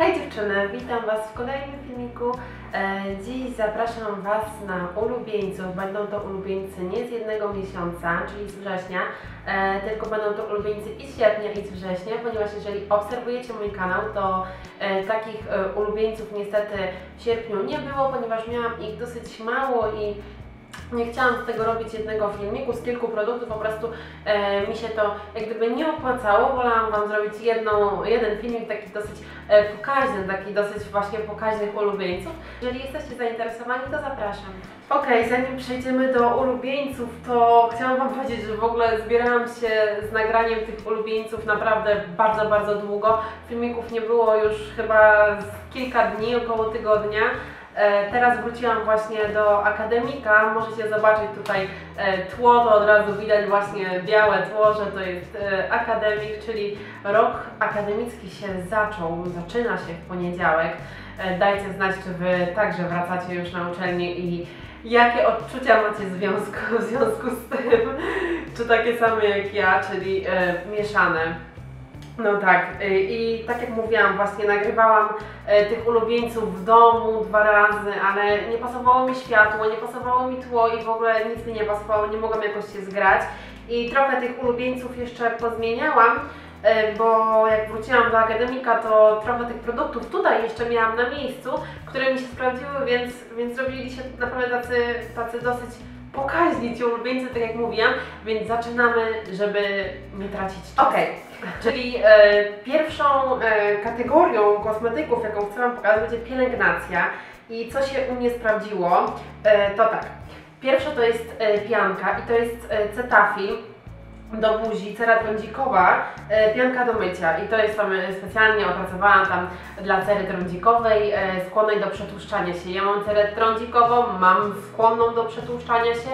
Hej dziewczyny, witam Was w kolejnym filmiku. E, Dziś zapraszam Was na ulubieńców. Będą to ulubieńcy nie z jednego miesiąca, czyli z września, e, tylko będą to ulubieńcy i z sierpnia, i z września, ponieważ jeżeli obserwujecie mój kanał, to e, takich ulubieńców niestety w sierpniu nie było, ponieważ miałam ich dosyć mało i nie chciałam z tego robić jednego filmiku z kilku produktów, po prostu e, mi się to jak gdyby nie opłacało. Wolałam Wam zrobić jedną, jeden filmik taki dosyć e, pokaźny, taki dosyć właśnie pokaźnych ulubieńców. Jeżeli jesteście zainteresowani, to zapraszam. Ok, zanim przejdziemy do ulubieńców, to chciałam Wam powiedzieć, że w ogóle zbierałam się z nagraniem tych ulubieńców naprawdę bardzo, bardzo długo. Filmików nie było już chyba kilka dni, około tygodnia. E, Teraz wróciłam właśnie do akademika. Możecie zobaczyć tutaj e, tło, to od razu widać właśnie białe tło, że to jest e, akademik, czyli rok akademicki się zaczął, zaczyna się w poniedziałek. Dajcie znać, czy Wy także wracacie już na uczelnię i jakie odczucia macie w związku, w związku z tym, czy takie same jak ja, czyli mieszane. No tak, y, i tak jak mówiłam, właśnie nagrywałam e, tych ulubieńców w domu dwa razy, ale nie pasowało mi światło, nie pasowało mi tło i w ogóle nic mi nie pasowało, nie mogłam jakoś się zgrać. I trochę tych ulubieńców jeszcze pozmieniałam, e, bo jak wróciłam do akademika, to trochę tych produktów tutaj jeszcze miałam na miejscu, które mi się sprawdziły, więc, więc zrobili się naprawdę tacy, tacy dosyć pokaźni ci ulubieńcy, tak jak mówiłam, więc zaczynamy, żeby nie tracić czasu. Okej, czyli e, pierwszą e, kategorią kosmetyków, jaką chcę Wam pokazać, będzie pielęgnacja. I co się u mnie sprawdziło, e, to tak. Pierwsza to jest e, pianka i to jest e, Cetaphil do buzi, cera trądzikowa, e, pianka do mycia. I to jest tam e, specjalnie opracowana tam dla cery trądzikowej, e, skłonnej do przetłuszczania się. Ja mam cerę trądzikową, mam skłonną do przetłuszczania się,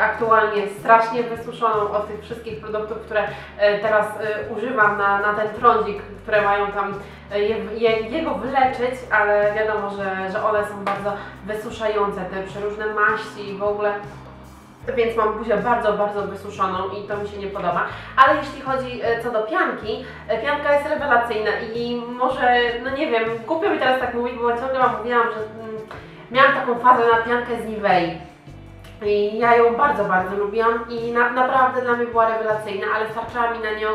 aktualnie strasznie wysuszoną od tych wszystkich produktów, które teraz używam na, na ten trądzik, które mają tam je, je, jego wyleczyć, ale wiadomo, że, że one są bardzo wysuszające, te przeróżne maści i w ogóle więc mam buzię bardzo, bardzo wysuszoną i to mi się nie podoba. Ale jeśli chodzi e, co do pianki, e, pianka jest rewelacyjna i może, no nie wiem, głupio mi teraz tak mówić, bo ciągle Wam mówiłam, że mm, miałam taką fazę na piankę z Nivei. I ja ją bardzo, bardzo lubiłam i na, naprawdę dla mnie była rewelacyjna, ale starczała mi na nią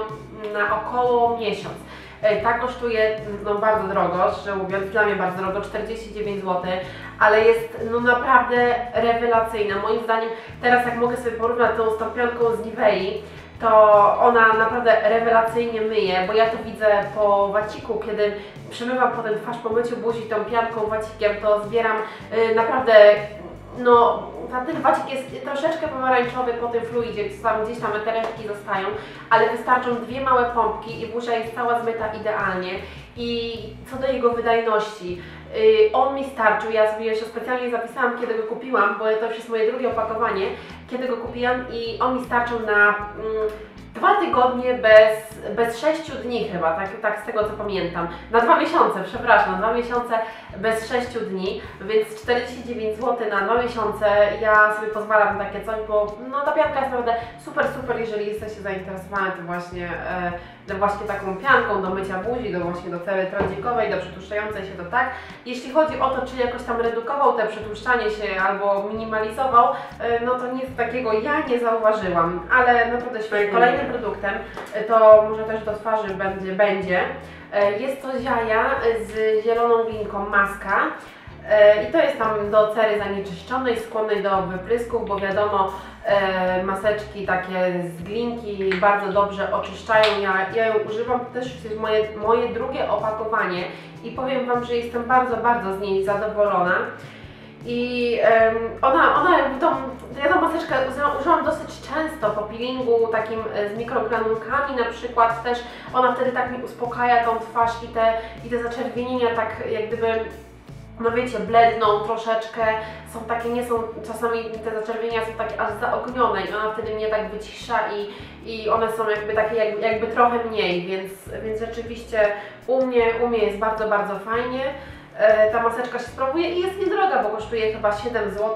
na około miesiąc. E, Ta kosztuje no, bardzo drogo, szczerze mówiąc, dla mnie bardzo drogo, 49 zł, ale jest no naprawdę rewelacyjna. Moim zdaniem teraz jak mogę sobie porównać tą z tą pianką z Nivei, to ona naprawdę rewelacyjnie myje, bo ja to widzę po waciku, kiedy przemywam potem twarz po myciu buzi tą pianką, wacikiem, to zbieram y, naprawdę no, ten wacik jest troszeczkę pomarańczowy po tym fluidzie, gdzie tam gdzieś tam etereczki zostają, ale wystarczą dwie małe pompki i buzia jest cała zmyta idealnie. I co do jego wydajności, yy, on mi starczył, ja sobie jeszcze specjalnie zapisałam, kiedy go kupiłam, bo to już jest moje drugie opakowanie, kiedy go kupiłam i on mi starczył na mm, dwa tygodnie bez, bez sześciu dni chyba, tak, tak z tego co pamiętam. Na dwa miesiące, przepraszam, na dwa miesiące bez sześciu dni, więc 49 zł na dwa miesiące ja sobie pozwalam na takie coś, bo no ta pianka jest naprawdę super, super, jeżeli jesteście zainteresowane to właśnie, e, właśnie taką pianką do mycia buzi, do właśnie do cery trądzikowej, do przetłuszczającej się, to tak. Jeśli chodzi o to, czy jakoś tam redukował te przetłuszczanie się albo minimalizował, e, no to nic takiego ja nie zauważyłam, ale naprawdę świetnie. Kolejnym produktem, e, to może też do twarzy będzie, będzie jest to ziaja z zieloną glinką maska. E, I to jest tam do cery zanieczyszczonej, skłonnej do wyprysków, bo wiadomo, e, maseczki takie z glinki bardzo dobrze oczyszczają. Ja, ja ją używam, to też jest moje, moje drugie opakowanie i powiem Wam, że jestem bardzo, bardzo z niej zadowolona. I ona, ona tą, ja tą maseczkę używam dosyć często po peelingu takim e, z mikrogranulkami na przykład też ona wtedy tak mi uspokaja tą twarz i te, i te zaczerwienienia tak jak gdyby no wiecie, bledną troszeczkę, są takie, nie są, czasami te zaczerwienia są takie aż zaognione i ona wtedy mnie tak wycisza i, i one są jakby takie jakby, jakby trochę mniej, więc, więc rzeczywiście u mnie, u mnie jest bardzo, bardzo fajnie. E, ta maseczka się sprawuje i jest niedroga, bo kosztuje chyba 7 zł,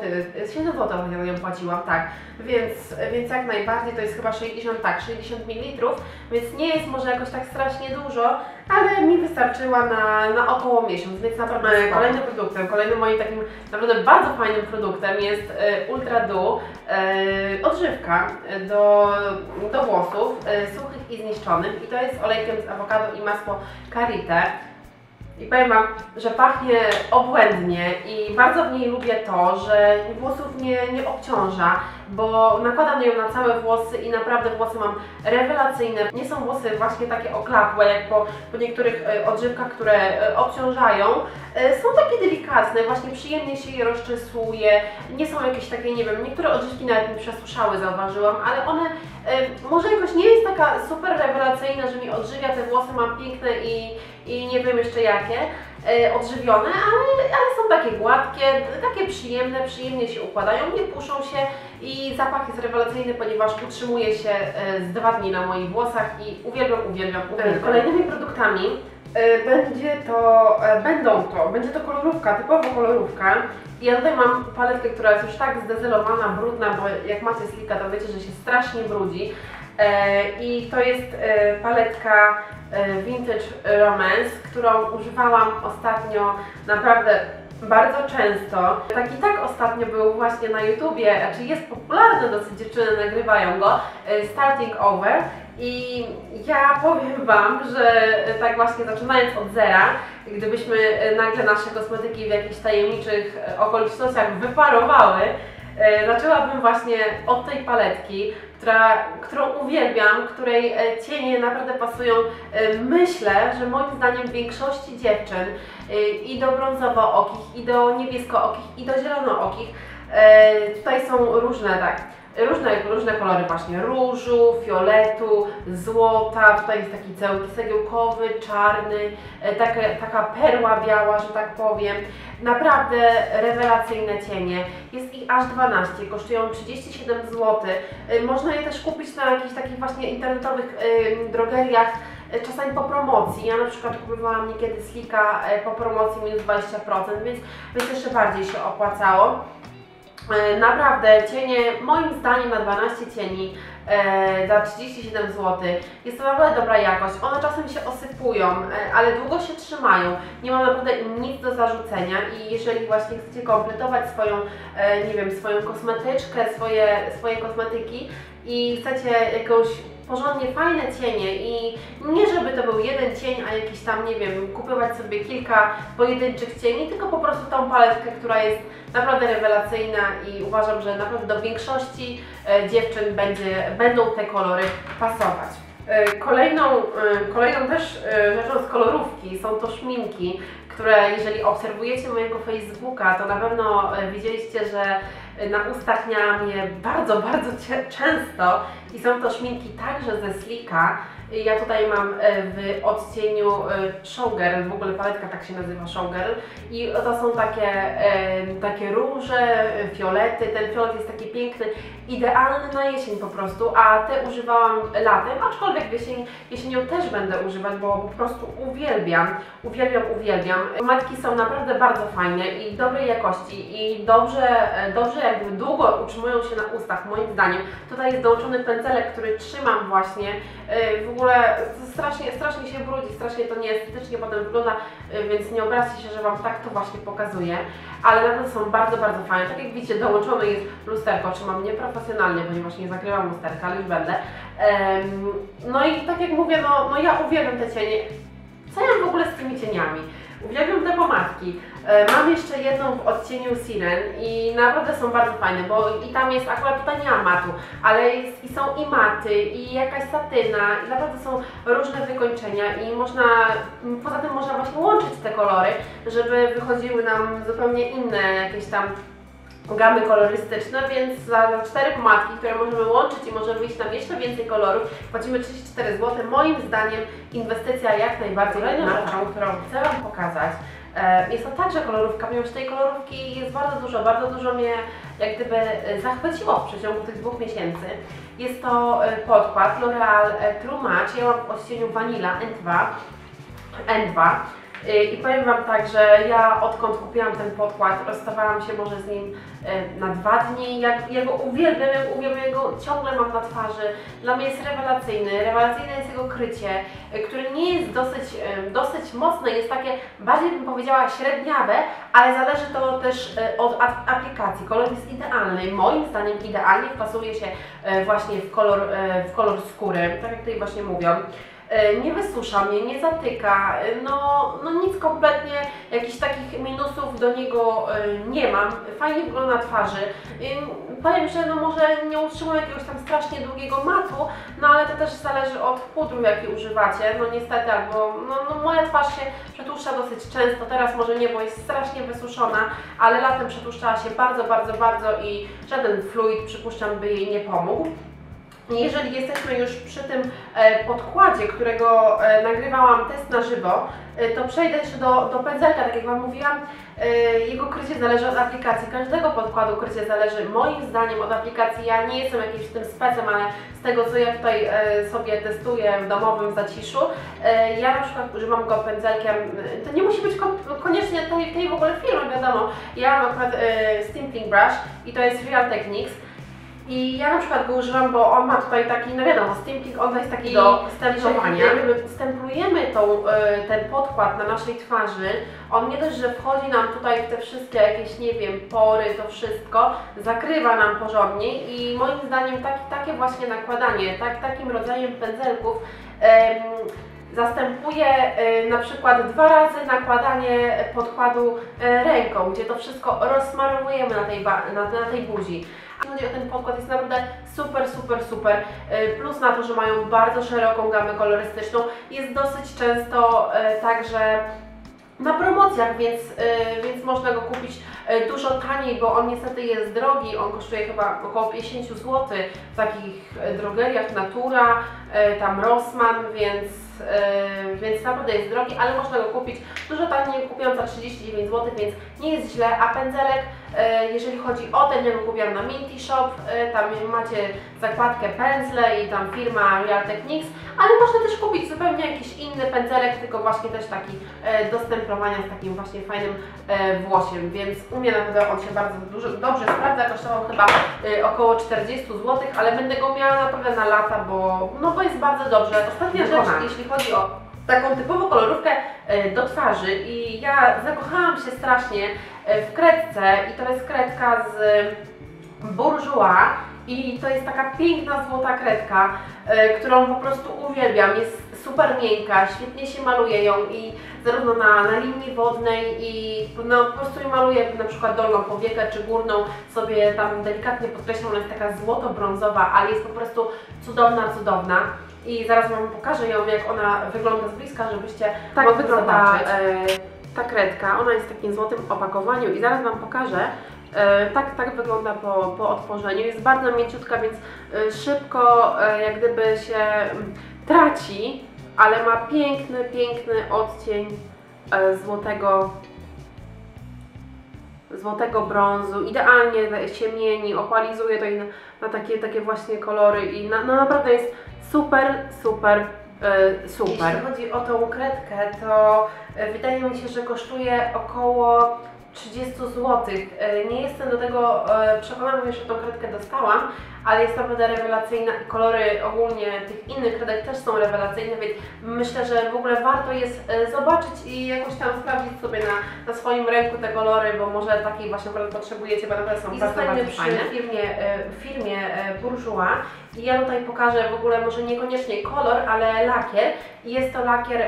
7 zł ja nią płaciłam, tak, więc, więc jak najbardziej to jest chyba 60, tak, 60 ml, więc nie jest może jakoś tak strasznie dużo, ale mi wystarczyła na, na około miesiąc, więc naprawdę Spoko. kolejnym produktem, kolejnym moim takim naprawdę bardzo fajnym produktem jest e, Ultra Du e, odżywka do, do włosów e, suchych i zniszczonych i to jest olejkiem z awokado i masło karite. I powiem Wam, że pachnie obłędnie i bardzo w niej lubię to, że włosów nie, nie obciąża, bo nakładam ją na całe włosy i naprawdę włosy mam rewelacyjne. Nie są włosy właśnie takie oklapłe, jak po, po niektórych e, odżywkach, które e, obciążają. E, Są takie delikatne, właśnie przyjemnie się je rozczesuje, nie są jakieś takie, nie wiem, niektóre odżywki nawet mi przesuszały, zauważyłam, ale one może jakoś nie jest taka super rewelacyjna, że mi odżywia te włosy, mam piękne i, i nie wiem jeszcze jakie, odżywione, ale, ale są takie gładkie, takie przyjemne, przyjemnie się układają, nie puszą się i zapach jest rewelacyjny, ponieważ utrzymuje się e, z dwa dni na moich włosach i uwielbiam, uwielbiam, uwielbiam. Kolejnymi produktami e, będzie to, e, będą to, będzie to kolorówka, typowo kolorówka. Ja tutaj mam paletkę, która jest już tak zdezelowana, brudna, bo jak macie slika, to wiecie, że się strasznie brudzi. E, I to jest e, paletka e, Vintage Romance, którą używałam ostatnio naprawdę bardzo często. Tak i tak ostatnio był właśnie na YouTubie, znaczy jest popularny dosyć, dziewczyny nagrywają go, Starting Over. I ja powiem Wam, że tak właśnie zaczynając od zera, gdybyśmy nagle nasze kosmetyki w jakichś tajemniczych okolicznościach wyparowały, zaczęłabym właśnie od tej paletki, która, którą uwielbiam, której e, cienie naprawdę pasują. E, Myślę, że moim zdaniem większości dziewczyn e, i do brązowo-okich, i do niebiesko-okich, i do zielono-okich tutaj są różne, tak, różne, różne kolory właśnie różu, fioletu, złota, tutaj jest taki cały cegiełkowy, czarny, e, taka, taka perła biała, że tak powiem. Naprawdę rewelacyjne cienie. Jest ich aż 12, kosztują 37 zł. E, Można je też kupić na jakichś takich właśnie internetowych em, drogeriach, e, czasami po promocji. Ja na przykład kupowałam niekiedy slika e, po promocji minus 20%, więc, więc jeszcze bardziej się opłacało. E, Naprawdę cienie, moim zdaniem na 12 cieni e, za 37 zł jest to naprawdę dobra jakość. One czasem się osypują, e, ale długo się trzymają. Nie mam naprawdę nic do zarzucenia i jeżeli właśnie chcecie kompletować swoją, e, nie wiem, swoją kosmetyczkę, swoje, swoje kosmetyki i chcecie jakąś porządnie fajne cienie i nie żeby to był jeden cień, a jakiś tam, nie wiem, kupować sobie kilka pojedynczych cieni, tylko po prostu tą paletkę, która jest naprawdę rewelacyjna i uważam, że naprawdę do większości e, dziewczyn będzie, będą te kolory pasować. E, Kolejną, e, kolejną też rzeczą z kolorówki są to szminki, które jeżeli obserwujecie mojego Facebooka, to na pewno widzieliście, że na ustach miałam je bardzo, bardzo często i są to szminki także ze Slika. Ja tutaj mam e, w odcieniu e, Showgirl, w ogóle paletka tak się nazywa Showgirl i to są takie, e, takie róże, fiolety, ten fiolet jest taki piękny, idealny na jesień po prostu, a te używałam latem, aczkolwiek jesień, jesienią też będę używać, bo po prostu uwielbiam, uwielbiam, uwielbiam. Matki są naprawdę bardzo fajne i dobrej jakości i dobrze, dobrze jakby długo utrzymują się na ustach moim zdaniem. Tutaj jest dołączony pędzelek, który trzymam właśnie, e, w ogóle strasznie, strasznie się brudzi, strasznie to nieestetycznie potem wygląda, e, więc nie obraźcie się, że Wam tak to właśnie pokazuję, ale naprawdę są bardzo, bardzo fajne. Tak jak widzicie, dołączone jest lusterko, trzymam nieprofesjonalnie, ponieważ nie zakrywam lusterka, ale już będę. No i tak jak mówię, no, no ja uwielbiam te cienie. Co ja w ogóle z tymi cieniami? Uwielbiam te pomadki. E, Mam jeszcze jedną w odcieniu Siren i naprawdę są bardzo fajne, bo i tam jest, akurat tutaj nie ma matu, ale jest, i są i maty, i jakaś satyna, i naprawdę są różne wykończenia i można, poza tym można właśnie łączyć te kolory, żeby wychodziły nam zupełnie inne jakieś tam gamy kolorystyczne, więc za cztery pomadki, które możemy łączyć i może wyjść nam jeszcze więcej kolorów, płacimy 34 zł. Moim zdaniem inwestycja jak najbardziej Kolejną rzeczą, którą chcę Wam pokazać, e, jest to także kolorówka, ponieważ tej kolorówki jest bardzo dużo, bardzo dużo mnie jak gdyby e, zachwyciło w przeciągu tych dwóch miesięcy. Jest to e, podkład L'Oreal True Match, ja mam w odcieniu Vanilla N2, N2. Y, I powiem Wam tak, że ja odkąd kupiłam ten podkład, rozstawałam się może z nim y, na dwa dni. Jak, ja go uwielbiam, ja uwielbiam, go ciągle mam na twarzy. Dla mnie jest rewelacyjny. Rewelacyjne jest jego krycie, y, które nie jest dosyć, dosyć mocne, jest takie bardziej bym powiedziała średniawe, ale zależy to też od aplikacji. Kolor jest idealny, moim zdaniem idealnie wpasuje się właśnie w kolor, w kolor skóry, tak jak tutaj właśnie mówią. Y, Nie wysusza mnie, nie zatyka, y, no, no nic kompletnie, jakichś takich minusów do niego y, nie mam. Fajnie wygląda twarzy. Powiem, że no może nie utrzymuję jakiegoś tam strasznie długiego matu, no ale to też zależy od pudru, jaki używacie. No niestety, albo no, no moja twarz się przetłuszcza dosyć często, teraz może nie, bo jest strasznie wysuszona, ale latem przetłuszczała się bardzo, bardzo, bardzo i żaden fluid, przypuszczam, by jej nie pomógł. Jeżeli jesteśmy już przy tym e, podkładzie, którego e, nagrywałam test na żywo, e, to przejdę jeszcze do, do pędzelka, tak jak Wam mówiłam. Jego krycie zależy od aplikacji, każdego podkładu krycie zależy moim zdaniem od aplikacji. Ja nie jestem jakimś tym specem, ale z tego co ja tutaj sobie testuję w domowym zaciszu, ja na przykład używam go pędzelkiem, to nie musi być ko- koniecznie tej, tej w ogóle firmy, wiadomo. Ja mam akurat Stimpling Brush i to jest Real Techniques. I ja na przykład go używam, bo on ma tutaj taki, no wiadomo, stimping, on jest taki do stemplowania. Jeżeli stemplujemy tą, e, ten podkład na naszej twarzy, on nie dość, że wchodzi nam tutaj w te wszystkie jakieś, nie wiem, pory, to wszystko, zakrywa nam porządnie i moim zdaniem taki, takie właśnie nakładanie, tak, takim rodzajem pędzelków em, zastępuje e, na przykład dwa razy nakładanie podkładu e, ręką, gdzie to wszystko rozsmarowujemy na tej, na, na tej buzi. Chodzi o ten podkład jest naprawdę super, super, super. E, Plus na to, że mają bardzo szeroką gamę kolorystyczną, jest dosyć często także na promocjach, więc, więc można go kupić dużo taniej, bo on niestety jest drogi, on kosztuje chyba około 50 zł w takich drogeriach Natura, tam Rossmann, więc, e, więc naprawdę jest drogi, ale można go kupić. Dużo taniej, kupiłam za 39 zł, więc nie jest źle, a pędzelek, e, jeżeli chodzi o ten, ja go kupiłam na Minty Shop, e, tam macie zakładkę pędzle i tam firma Real Techniques, ale można też kupić zupełnie jakiś inny pędzelek, tylko właśnie też taki e, do stemplowania z takim właśnie fajnym e, włosiem, więc u mnie naprawdę on się bardzo dużo, dobrze sprawdza, kosztował chyba e, około 40 zł, ale będę go miała naprawdę na lata, bo, no bo jest bardzo dobrze. Ostatnia rzecz, jeśli chodzi o taką typową kolorówkę e, do twarzy i ja zakochałam się strasznie e, w kredce i to jest kredka z Bourjois i to jest taka piękna złota kredka, e, którą po prostu uwielbiam. Jest super miękka, świetnie się maluje ją i zarówno na, na linii wodnej i no, po prostu ją maluję na przykład dolną powiekę czy górną sobie tam delikatnie podkreślam, ona jest taka złoto-brązowa, ale jest po prostu cudowna, cudowna. I zaraz Wam pokażę ją, jak ona wygląda z bliska, żebyście Tak mogli wygląda, zobaczyć. E, ta kredka, ona jest w takim złotym opakowaniu i zaraz Wam pokażę. E, tak, tak wygląda po, po otworzeniu. Jest bardzo mięciutka, więc e, szybko e, jak gdyby się mm, traci, ale ma piękny, piękny odcień złotego złotego brązu, idealnie się mieni, opalizuje to i na, na takie, takie właśnie kolory i na, no naprawdę jest super, super, super. Jeśli chodzi o tą kredkę, to wydaje mi się, że kosztuje około 30 zł. E, Nie jestem do tego e, przekonana, bo jeszcze tą kredkę dostałam, ale jest naprawdę rewelacyjna i kolory ogólnie tych innych kredek też są rewelacyjne, więc myślę, że w ogóle warto jest e, zobaczyć i jakoś tam sprawdzić sobie na, na swoim ręku te kolory, bo może takiej właśnie potrzebujecie, bo naprawdę są I bardzo, bardzo przy fajne. W firmie, firmie Bourjois i ja tutaj pokażę w ogóle może niekoniecznie kolor, ale lakier. Jest to lakier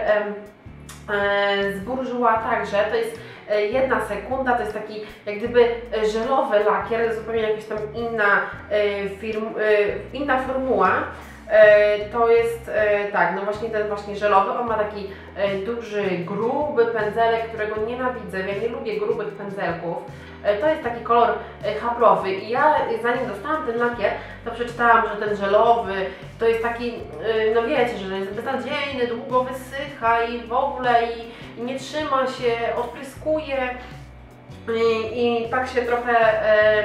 z Bourjois także, to jest jedna sekunda, to jest taki jak gdyby e, żelowy lakier, zupełnie jakaś tam inna, e, firm, e, inna formuła. E, To jest e, tak, no właśnie ten właśnie żelowy, on ma taki e, duży, gruby pędzelek, którego nienawidzę, ja nie lubię grubych pędzelków. E, To jest taki kolor e, habrowy i ja e, zanim dostałam ten lakier, to przeczytałam, że ten żelowy to jest taki, e, no wiecie, że jest beznadziejny, długo wysycha i w ogóle i nie trzyma się, odpryskuje i, i tak się trochę, e,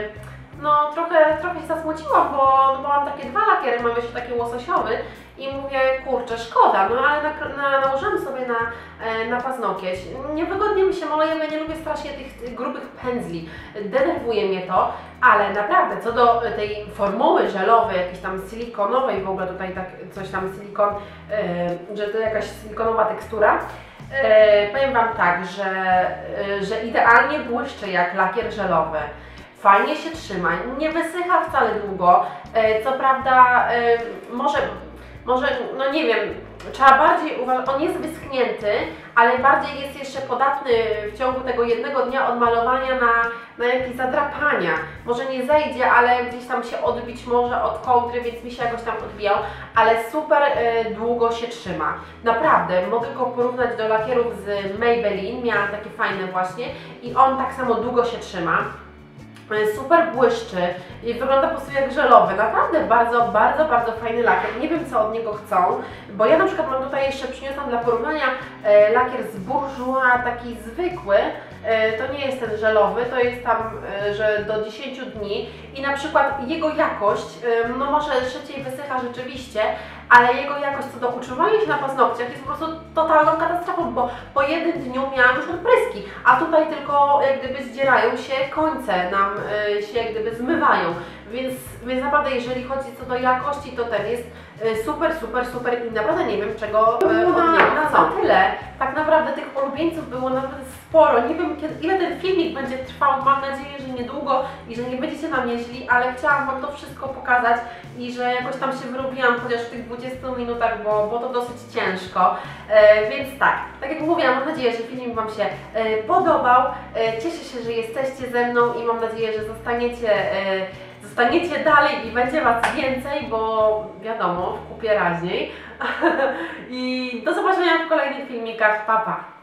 no trochę, trochę się zasmuciłam, bo, no, bo mam takie dwa lakiery, mam jeszcze taki łososiowy i mówię, kurczę, szkoda, no ale na, na, nałożyłam sobie na, e, na paznokieć. Niewygodnie mi się maleje, ja nie lubię strasznie tych, tych grubych pędzli, denerwuje mnie to, ale naprawdę, co do tej formuły żelowej, jakiejś tam silikonowej, w ogóle tutaj tak coś tam silikon, e, że to jakaś silikonowa tekstura, e, powiem Wam tak, że, e, że idealnie błyszczy jak lakier żelowy. Fajnie się trzyma, nie wysycha wcale długo. E, Co prawda, może, może, no nie wiem, trzeba bardziej uważać, on jest wyschnięty, ale bardziej jest jeszcze podatny w ciągu tego jednego dnia od malowania na, na jakieś zadrapania. Może nie zejdzie, ale gdzieś tam się odbić może od kołdry, więc mi się jakoś tam odbijał, ale super e, długo się trzyma. Naprawdę, mogę go porównać do lakierów z Maybelline, miałam takie fajne właśnie i on tak samo długo się trzyma. E, Super błyszczy i wygląda po prostu jak żelowy. Naprawdę bardzo, bardzo, bardzo fajny lakier. Nie wiem co od niego chcą, bo ja na przykład mam tutaj jeszcze przyniosłam dla porównania e, lakier z Bourjois, taki zwykły. E, to nie jest ten żelowy, to jest tam, e, że do 10 dni i na przykład jego jakość, e, no może szybciej wysycha rzeczywiście, ale jego jakość co do utrzymania się na paznokciach jest po prostu totalną katastrofą, bo po jednym dniu miałam już odpryski, a tutaj tylko jak gdyby zdzierają się końce, nam y, się jak gdyby zmywają, więc, więc naprawdę jeżeli chodzi co do jakości, to ten jest y, super, super, super i naprawdę nie wiem czego y, od niego chcą. Tyle, tak naprawdę tych ulubieńców było naprawdę sporo, nie wiem kiedy, ile ten filmik będzie trwał, mam nadzieję, że niedługo i że nie będziecie na mnie źli, ale chciałam Wam to wszystko pokazać i że jakoś tam się wyrobiłam chociaż w tych 20 minutach, bo, bo to dosyć ciężko. E, więc tak, tak jak mówiłam, mam nadzieję, że filmik Wam się e, podobał. E, cieszę się, że jesteście ze mną i mam nadzieję, że zostaniecie, e, zostaniecie dalej i będzie Was więcej, bo wiadomo, w kupie raźniej. I do zobaczenia w kolejnych filmikach. Pa, pa!